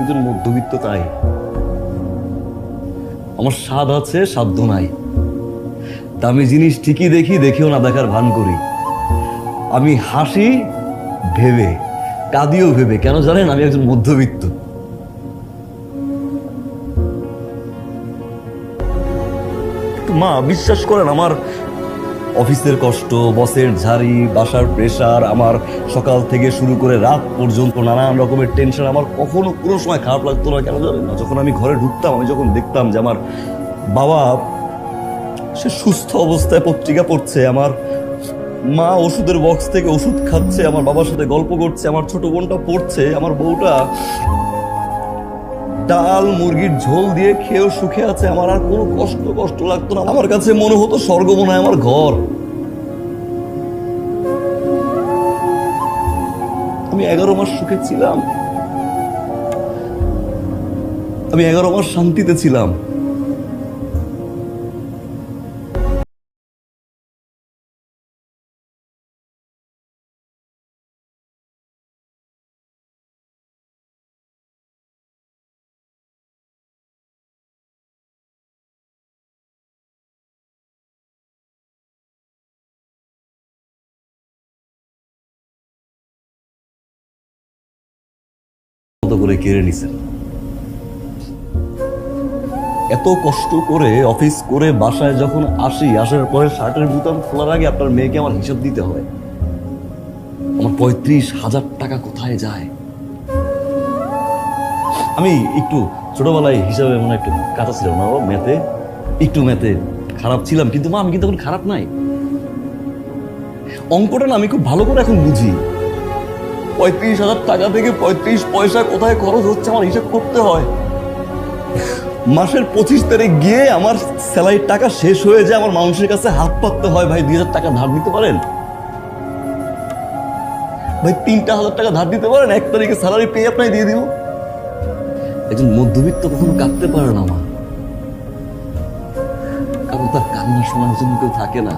একজন মধ্যবিত্ত তাই। আমার স্বাদ আছে, সাধ্য নাই। দামি জিনিস ঠিকই দেখি, দেখেও না, দেখার ভান করি। আমি হাসি ভেবে, কাঁদিও ভেবে, কেন জানেন আমি একজন মধ্যবিত্ত। মা, বিশ্বাস করেন, আমার অফিসের কষ্ট, বসের ঝাড়ি, বাসার প্রেশার আমার সকাল থেকে শুরু করে রাত পর্যন্ত নানান রকমের টেনশন আমার কখনো কোনো সময় খারাপ লাগতো না। কেন জানেন না? যখন আমি ঘরে ঢুকতাম, আমি যখন দেখতাম যে আমার বাবা, সে সুস্থ অবস্থায় পত্রিকা পড়ছে, আমার মা ওষুধের বক্স থেকে ওষুধ খাচ্ছে, আমার বাবার সাথে গল্প করছে, আমার ছোট বোনটা পড়ছে, আমার বউটা ডাল, মুরগির ঝোল দিয়ে খেয়েও সুখে আছে আমার, আর কোনো কষ্ট কষ্ট লাগতো না। আমার কাছে মনে হতো স্বর্গ মনে হয় আমার ঘর। আমি এগারো মাস সুখে ছিলাম। আমি এগারো মাস শান্তিতে ছিলাম। করে কেড়ে নিছেন। এত কষ্ট করে অফিস করে বাসায় যখন আসি, আসার পরে শার্টের বুতাম খোলার আগে আপনার মেয়েকে আমার হিসাব দিতে হয়। আমার পঁয়ত্রিশ হাজার টাকা কোথায় যায়? আমি একটু ছোটবেলায় হিসাবে মনে একটু কাঁচা ছিলাম না মেতে, একটু মেতে খারাপ ছিলাম, কিন্তু মা, আমি কিন্তু এখন খারাপ নাই? অঙ্কটা না আমি খুব ভালো করে এখন বুঝি। পঁয়ত্রিশ হাজার টাকা থেকে পঁয়ত্রিশ পয়সা কোথায় খরচ হচ্ছে আমার হিসাব করতে হয়। মাসের পঁচিশ তারিখ গিয়ে আমার স্যালারির টাকা শেষ হয়ে যায়, আমার মানুষের কাছে হাত পাততে হয়, ভাই দুই হাজার টাকা ধার দিতে পারেন? ভাই তিনটা হাজার টাকা ধার দিতে পারেন? এক তারিখে স্যালারি পেয়ে আপনাকে দিয়ে দিব। একজন মধ্যবিত্ত কখনো কাঁদতে পারে না মা। কারণ তার কান্না শোনার জন্য কেউ থাকে না।